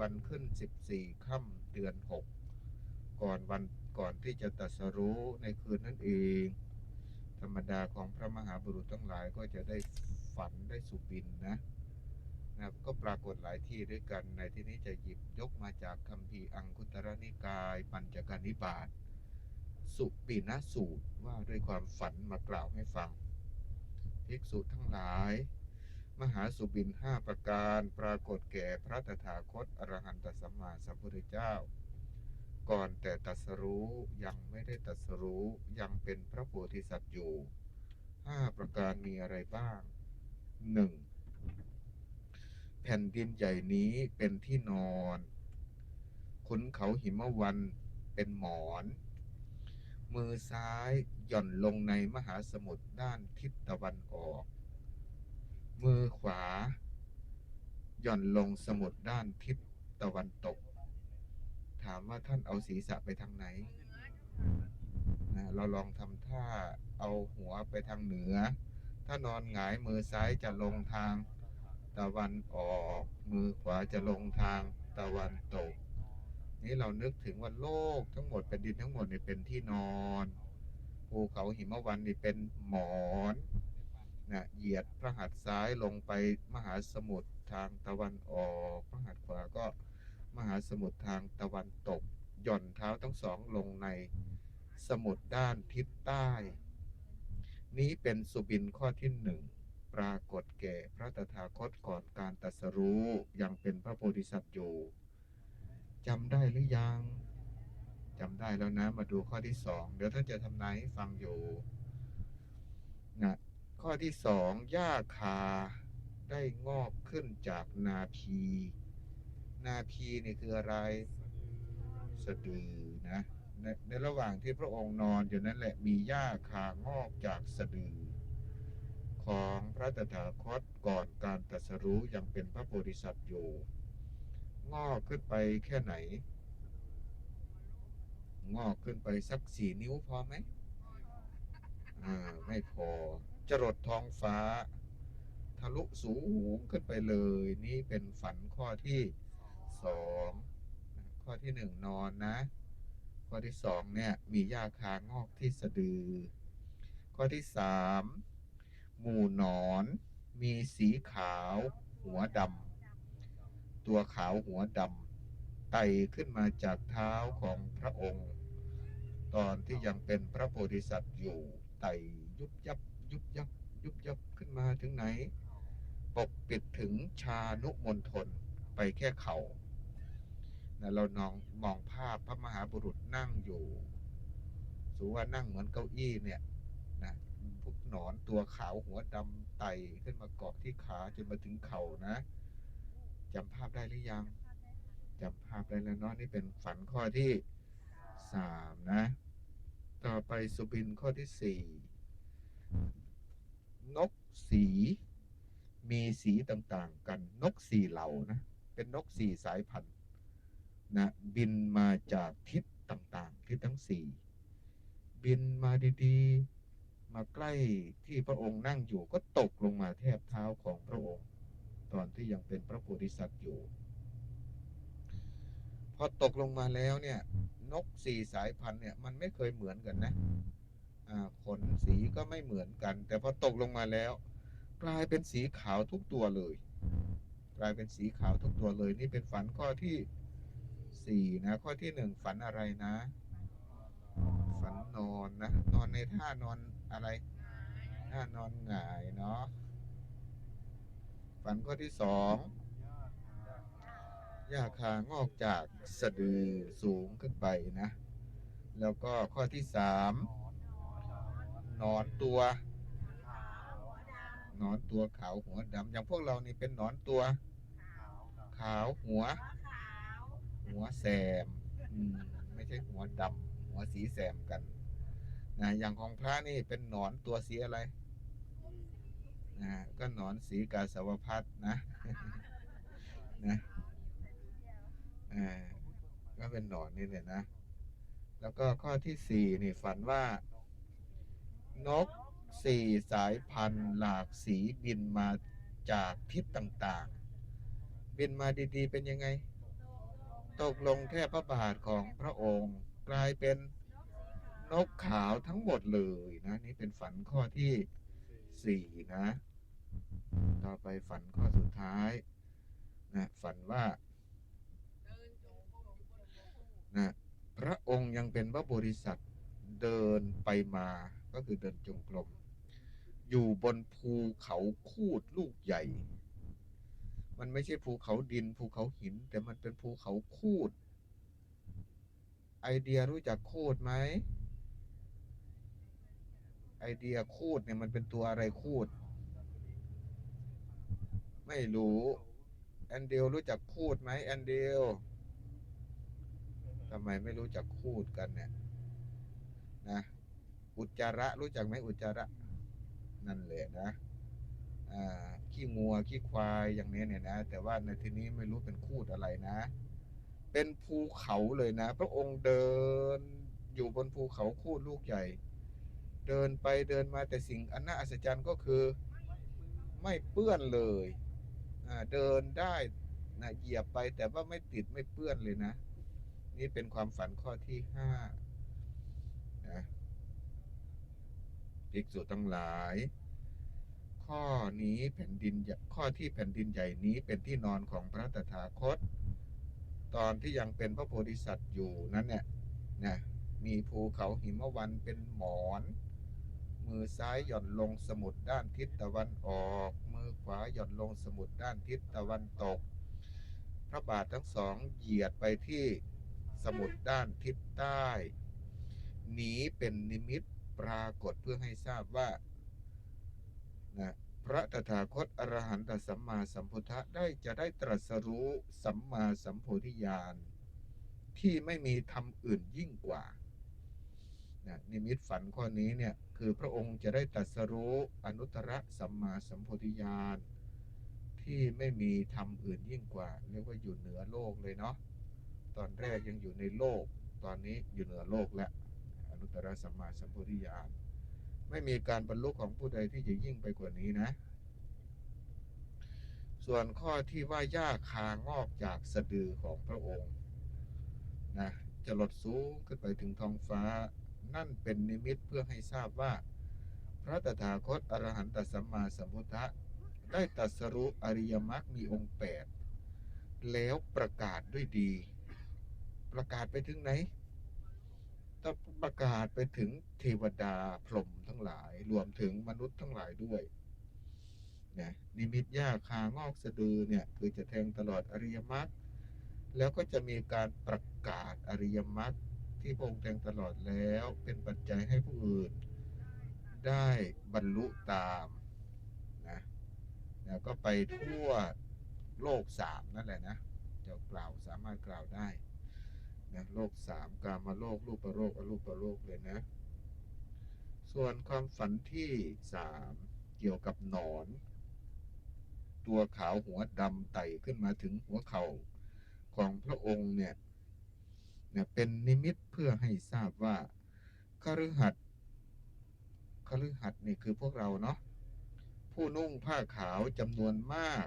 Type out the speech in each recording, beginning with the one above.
วันขึ้นสิบสี่ค่ำเดือนหกก่อนวันก่อนที่จะตรัสรู้ในคืนนั้นเอง ธรรมดาของพระมหาบุรุษทั้งหลายก็จะได้ฝันได้สุบินนะนะก็ปรากฏหลายที่ด้วยกัน ในที่นี้จะหยิบยกมาจากคัมภีร์อังคุตรนิกาย ปัญจการนิบาตสุปินสูตรว่าด้วยความฝันมากล่าวให้ฟัง ภิกษุทั้งหลาย มหาสุบินห้าประการปรากฏแก่พระตถาคตอรหันตสัมมาสัมพุทธเจ้า ก่อนแต่ตัสรู้ยังไม่ได้ตัสรู้ยังเป็นพระโพธิสัตว์อยู่ห้าประการมีอะไรบ้างหนึ่งแผ่นดินใหญ่นี้เป็นที่นอนขุนเขาหิมะวันเป็นหมอน มือซ้ายหย่อนลงในมหาสมุทรด้านทิศตะวันออก ขวา หย่อนลงสมุทรด้านทิศตะวันตก ถามว่าท่านเอาศีรษะไปทางไหนนะเราลองทำท่าเอาหัวไปทางเหนือ ถ้านอนหงายมือซ้ายจะลงทาง ตะวันออก มือขวาจะลงทางตะวันตก นี่เรานึกถึงว่าโลกทั้งหมดแผ่นดินทั้งหมดนี่เป็นที่นอน ภูเขาหิมะวันนี่เป็นหมอน เหยียดพระหัตถ์ซ้ายลงไปมหาสมุทรทางตะวันออก พระหัตถ์ขวาก็มหาสมุทรทางตะวันตก หย่อนเท้าทั้งสองลงในสมุทรด้านทิศใต้ นี้เป็นสุบินข้อที่หนึ่งปรากฏแก่พระตถาคตก่อนการตัสรู้ยังเป็นพระโพธิสัตว์อยู่จำได้หรือยังจำได้แล้วนะ มาดูข้อที่สองเดี๋ยวท่านจะทำนายให้ฟังอยู่นะ ข้อที่สองหญ้าคาได้งอกขึ้นจากนาพี นาพีนี่คืออะไร สะดือนะในในระหว่างที่พระองค์นอนอยู่นั้นแหละมีหญ้าคางอกจากสะดือ ของพระตถาคตก่อนการตรัสรู้ยังเป็นพระโพธิสัตว์อยู่ งอกขึ้นไปแค่ไหน งอกขึ้นไปสักสี่นิ้วพอไหมอ่าไม่พอ จรดท้องฟ้า ทะลุสูงขึ้นไปเลย นี่เป็นฝันข้อที่สองข้อที่หนึ่งนอนนะ ข้อที่สองเนี่ยมีหญ้าคางอกที่สะดือ ข้อที่สามหมู่หนอน มีสีขาว หัวดำตัวขาวหัวดำไต่ขึ้นมาจากเท้าของพระองค์ ตอนที่ยังเป็นพระโพธิสัตว์อยู่ไต่ยุบยับ ยุบยับยุบยับขึ้นมาถึงไหน ปกปิดถึงชานุมนทนไปแค่เขา่านะเรานองมองภาพพระมหาบุรุษนั่งอยู่สูว่านั่งเหมือนเก้าอี้เนี่ยนะพวกหนอนตัวขาวหัวดำไตขึ้นมาเกาะที่ขาจนมาถึงเข่านะจำภาพได้หรือยังจำภาพได้แล้วเนาะนี่เป็นฝันข้อที่สามนะ ต่อไปสุบินข้อที่สี่ นกสี มีสีต่างๆกัน นกสี่เหล่านะ เป็นนกสี่สายพันธุ์นะบินมาจากทิศต่างๆ ทิศทั้งสี่บินมาดีๆ มาใกล้ที่พระองค์นั่งอยู่ก็ตกลงมาแทบเท้าของพระองค์ ตอนที่ยังเป็นพระโพธิสัตว์อยู่พอตกลงมาแล้วเนี่ย นกสี่สายพันธุ์เนี่ย มันไม่เคยเหมือนกันนะอ่า ขนสีก็ไม่เหมือนกัน แต่พอตกลงมาแล้ว กลายเป็นสีขาวทุกตัวเลย กลายเป็นสีขาวทุกตัวเลย นี่เป็นฝันข้อที่สี่นะข้อที่หนึ่งฝันอะไรนะ ฝันนอนนะนอนในท่านอนอะไรท่านอนหงายเนาะฝันข้อที่สองหญ้าคางอกจากสะดือสูงขึ้นไปนะ แล้วก็ข้อที่สาม นอนตัว นอนตัวขาวหัวดำอย่างพวกเรานี่เป็นนอนตัว ขาวหัว หัวแสมไม่ใช่หัวดำหัวสีแสมกันนะอย่างของพระนี่เป็นหนอนตัวสีอะไรนะก็หนอนสีกาสาวพัดนะนะอ่าก็เป็นหนอนนี่เนี่ยนะ แล้วก็ข้อที่สี่นี่ฝันว่า นกสี่สายพันธุ์หลากสีบินมาจากทิศต่างๆ บินมาดีๆ เป็นยังไง ตกลงแค่พระบาทของพระองค์ กลายเป็นนกขาวทั้งหมดเลยนะ นี่เป็นฝันข้อที่สี่นะ ต่อไปฝันข้อสุดท้ายนะฝันว่านะพระองค์ยังเป็นพระบริษัทเดินไปมา ก็คือเดินจงกรมอยู่บนภูเขาคูดลูกใหญ่ มันไม่ใช่ภูเขาดิน ภูเขาหิน แต่มันเป็นภูเขาคูด ไอเดียรู้จักคูดไหมไอเดียคูดเนี่ยมันเป็นตัวอะไรคูด ไม่รู้ แอนเดลรู้จักคูดไหมแอนเดลทำไมไม่รู้จักคูดกันเนี่ยนะ อุจจาระ รู้จักไหมอุจจาระ นั่นแหละนะขี้งัวขี้ควายอย่างนี้เนี่ยนะ แต่ว่าในที่นี้ไม่รู้เป็นคูดอะไรนะ เป็นภูเขาเลยนะ พระองค์เดินอยู่บนภูเขาคูดลูกใหญ่ เดินไปเดินมาแต่สิ่งอันน่าอัศจรรย์ก็คือ ไม่เปื้อนเลยเดินได้นะเหยียบไปแต่ว่าไม่ติดไม่เปื้อนเลยนะ นี่เป็นความฝันข้อที่ห้านะ ภิกษุทั้งหลาย ข้อนี้แผ่นดินใหญ่ข้อที่แผ่นดินใหญ่นี้เป็นที่นอนของพระตถาคต ตอนที่ยังเป็นพระโพธิสัตว์อยู่นั้นเนี่ยนะมีภูเขาหิมวันเป็นหมอน มือซ้ายหย่อนลงสมุดด้านทิศตะวันออก มือขวาหย่อนลงสมุดด้านทิศตะวันตก พระบาททั้งสองเหยียดไปที่สมุดด้านทิศใต้หนีเป็นนิมิต ปรากฏเพื่อให้ทราบว่านะพระตถาคตอรหันตสัมมาสัมพุทธะได้จะได้ตรัสรู้สัมมาสัมโพธิญาณที่ไม่มีธรรมอื่นยิ่งกว่านะนิมิตฝันข้อนี้เนี่ยคือพระองค์จะได้ตรัสรู้อนุตตรสัมมาสัมโพธิญาณที่ไม่มีธรรมอื่นยิ่งกว่า เรียกว่าอยู่เหนือโลกเลยเนาะตอนแรกยังอยู่ในโลก ตอนนี้อยู่เหนือโลกแล้ว นุตตรสัมมาสัมโพธิญาณไม่มีการบรรลุของผู้ใดที่จะยิ่งไปกว่านี้นะ ส่วนข้อที่ว่าหญ้าคางอกจากสะดือของพระองค์นะจะลดสูงขึ้นไปถึงท้องฟ้า นั่นเป็นนิมิตเพื่อให้ทราบว่า พระตถาคตอรหันตสัมมาสัมพุทธะได้ตรัสรู้อริยมรรคมีองค์แปดแล้วประกาศด้วยดี ประกาศไปถึงไหน ต้องประกาศไปถึงเทวดาพรหมทั้งหลาย รวมถึงมนุษย์ทั้งหลายด้วยนะนิมิตยาคางอกสะดือเนี่ย คือจะแทงตลอดอริยมรรคแล้วก็จะมีการประกาศอริยมรรคที่พงแทงตลอดแล้วเป็นปัจจัยให้ผู้อื่น ได้บรรลุตามนะแล้วก็ไปทั่วโลกสามนั่นแหละนะจะกล่าวสามารถกล่าวได้ นะโลกสามกามาโลกรูปโลกอรูปโลกเลยนะ ส่วนความฝันที่สามเกี่ยวกับหนอน ตัวขาวหัวดำไต่ขึ้นมาถึงหัวเข่าของพระองค์เนี่ยเนี่ยเป็นนิมิตเพื่อให้ทราบว่าคฤหัสถ์คฤหัสถ์นี่คือพวกเราเนาะผู้นุ่งผ้าขาวจำนวนมาก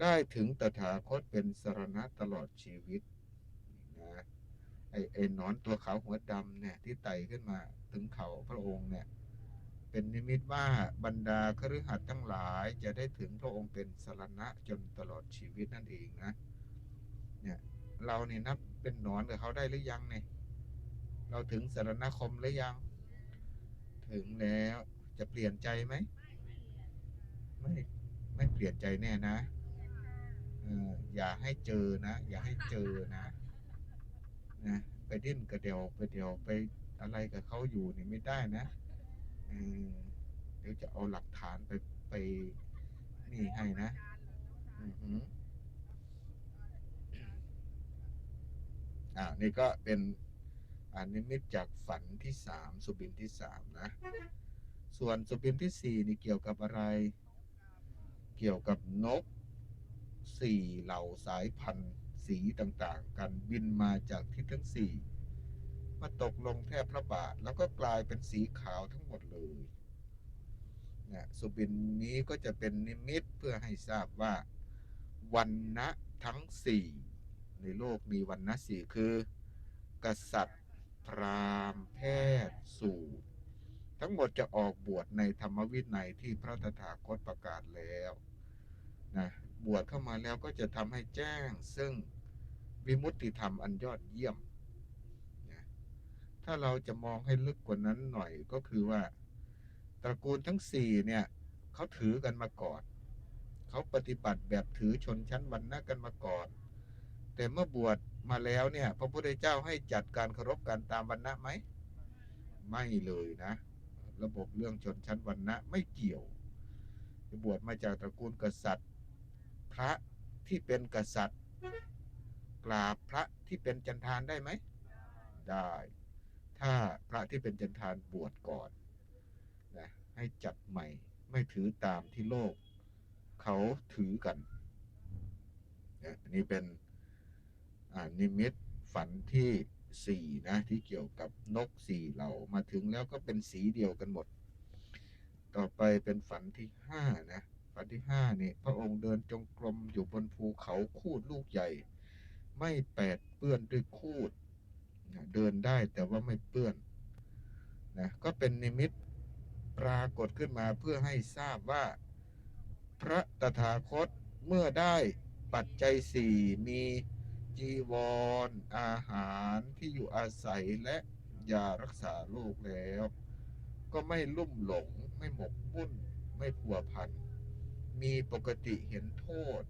ได้ถึงตถาคตเป็นสรณะตลอดชีวิต ไอ้ไอ้นอนตัวขาวหัวดำเนี่ย ที่ไต่ขึ้นมาถึงเขาพระองค์เนี่ย เป็นนิมิตว่าบรรดาคฤหัสถ์ทั้งหลายจะได้ถึงพระองค์เป็นสรณะจนตลอดชีวิตนั่นเองนะ เนี่ยเราเนี่ยนับเป็นนอนกับเขาได้หรือยังเนี่ย เราถึงสรณคมหรือยัง ถึงแล้วจะเปลี่ยนใจไหม ไม่ไม่เปลี่ยนใจแน่นะอออย่าให้เจอนะ อย่าให้เจอนะ นะไปดิ้นกระเดียวไปเดียวไปอะไรกับเขาอยู่นี่ไม่ได้นะเดี๋ยวจะเอาหลักฐานไปไปนี่ให้นะอืออ่านี่ก็เป็นอานิมิตจากฝันที่สามสุบินที่สามนะ ส่วนสุบินที่สี่นี่เกี่ยวกับอะไร เกี่ยวกับนกสี่เหล่าสายพันธุ์ สีต่างๆ กันบินมาจากทิศทั้งสี่มาตกลงแทบพระบาทแล้วก็กลายเป็นสีขาวทั้งหมดเลยนะสุบินนี้ก็จะเป็นนิมิตเพื่อให้ทราบว่าวันนะทั้งสี่ในโลกมีวันนะสี่คือ กษัตริย์ พราหมณ์ แพทย์สูตร ทั้งหมดจะออกบวชในธรรมวินัยที่พระตถาคตประกาศแล้วนะบวชเข้ามาแล้วก็จะทำให้แจ้งซึ่ง วิมุตติธรรมอันยอดเยี่ยมนะถ้าเราจะมองให้ลึกกว่านั้นหน่อยก็คือว่า ตระกูลทั้งสี่เนี่ยเขาถือกันมาก่อนเขาปฏิบัติแบบถือชนชั้นวรรณะกันมาก่อน แต่เมื่อบวชมาแล้วเนี่ย พระพุทธเจ้าให้จัดการเคารพกันตามวรรณะไหม ไม่เลยนะ ระบบเรื่องชนชั้นวรรณะไม่เกี่ยวบวชมาจากตระกูลกษัตริย์ พระที่เป็นกษัตริย์ ราบพระที่เป็นจันทานได้ไหม ได้ ถ้าพระที่เป็นจันทานบวชก่อนนะให้จัดใหม่ไม่ถือตามที่โลก เขาถือกันนะนนี้เป็นนิมิตฝันที่สี่นะที่เกี่ยวกับนกสี่เหล่ามาถึงแล้วก็เป็นสีเดียวกันหมด ต่อไปเป็นฝันที่ห้านะฝันที่ห้านี่พระองค์เดินจงกรมอยู่บนภูเขาคูดลูกใหญ่ ไม่แปดเปื้อนด้วยคูดนะเดินได้แต่ว่าไม่เปื้อนนะก็เป็นนิมิตปรากฏขึ้นมาเพื่อให้ทราบว่า พระตถาคตเมื่อได้ปัจจัยสี่มีจีวรออาหารที่อยู่อาศัยและยารักษาโรคแล้ว ก็ไม่ลุ่มหลงไม่หมกมุ่นไม่ผัวพัน มีปกติเห็นโทษ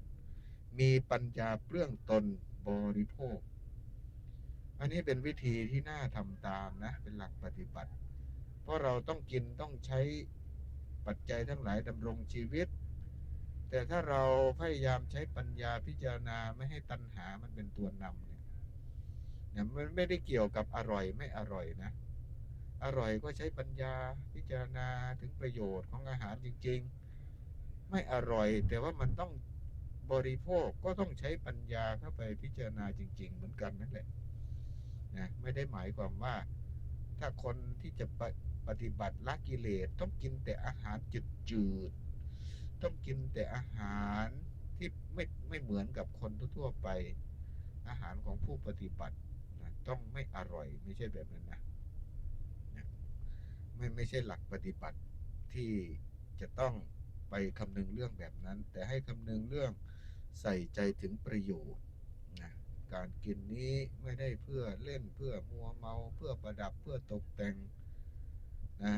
มีปัญญาเปลื้องตน บริโภค อันนี้เป็นวิธีที่น่าทำตามนะ เป็นหลักปฏิบัติ เพราะเราต้องกินต้องใช้ปัจจัยทั้งหลายดำรงชีวิต แต่ถ้าเราพยายามใช้ปัญญาพิจารณาไม่ให้ตัณหามันเป็นตัวนำเนี่ยเนี่ยมันไม่ได้เกี่ยวกับอร่อยไม่อร่อยนะ อร่อยก็ใช้ปัญญาพิจารณาถึงประโยชน์ของอาหารจริง ๆ ไม่อร่อย แต่ว่ามันต้อง บริโภคก็ต้องใช้ปัญญาเข้าไปพิจารณาจริง ๆ เหมือนกันนั่นแหละนะไม่ได้หมายความว่า ถ้าคนที่จะปฏิปฏิบัติละกิเลสต้องกินแต่อาหารจืดๆต้องกินแต่อาหารที่ไม่ไม่เหมือนกับคนทั่วไป อาหารของผู้ปฏิบัตินะต้องไม่อร่อยไม่ใช่แบบนั้นนะนะไม่ไม่ใช่หลักปฏิบัติที่จะต้องไปคำนึงเรื่องแบบนั้น แต่ให้คำนึงเรื่อง ใส่ใจถึงประโยชน์นะการกินนี้ไม่ได้เพื่อเล่นเพื่อมัวเมาเพื่อประดับเพื่อตกแต่งนะ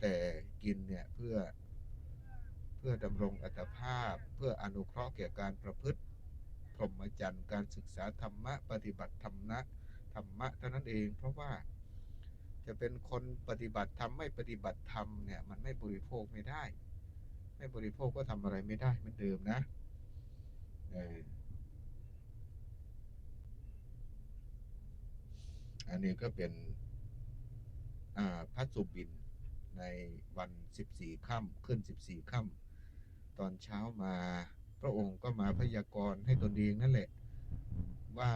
แต่กินเนี่ยเพื่อเพื่อดำรงอัตภาพ เพื่ออนุเคราะห์แก่การประพฤติพรหมจรรย์การศึกษาธรรมะปฏิบัติธรรมะธรรมะเท่านั้นเองเพราะว่าจะเป็นคนปฏิบัติธรรมไม่ปฏิบัติธรรมเนี่ยมันไม่บริโภคไม่ได้ ไม่บริโภคก็ทำอะไรไม่ได้เหมือนเดิมนะ อันนี้ก็เป็นอ่าพัสุบินในวัน14ค่ำขึ้น14ค่ำตอนเช้ามาพระองค์ก็มาพยากรณ์ให้ตนเองนั่นแหละ ว่า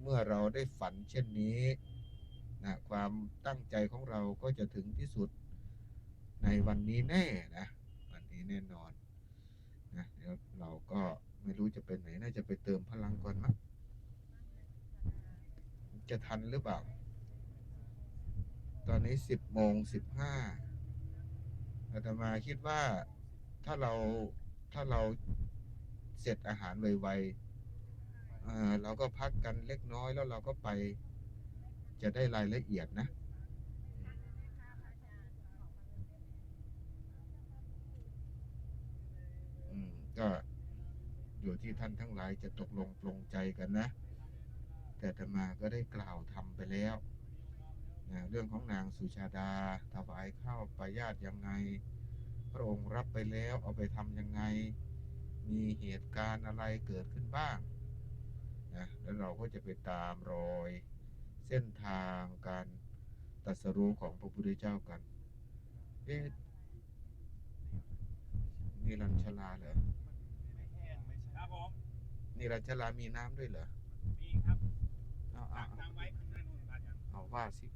เมื่อเราได้ฝันเช่นนี้นะความตั้งใจของเราก็จะถึงที่สุดในวันนี้แน่นะ วันนี้แน่นอนนะเดี๋ยวเราก็ ไม่รู้จะไปไหน น่าจะไปเติมพลังก่อนมั้งจะทันหรือเปล่า ตอนนี้สิบโมงสิบห้าอาตมาคิดว่าถ้าเราถ้าเราเสร็จอาหารไวๆเเราก็พักกันเล็กน้อยแล้วเราก็ไปจะได้รายละเอียดนะอืมก็ อยู่ที่ท่านทั้งหลายจะตกลงปลงใจกันนะ แต่อาตมาก็ได้กล่าวทำไปแล้วนะเรื่องของนางสุชาดาถวายข้าวปายาตยังไง พระองค์รับไปแล้วเอาไปทำยังไง มีเหตุการณ์อะไรเกิดขึ้นบ้างนะแล้วเราก็จะไปตามรอยเส้นทางการตัสรู้ของพระพุทธเจ้ากัน เอ๊ะนี่รัญชลาเหรอ ผมนี่รัญชลามีน้ำด้วยเหรอมีครับเอาเอาฝากเอาตามไว้ข้างหน้านู่นพระอาจารย์ เอาว่าสิ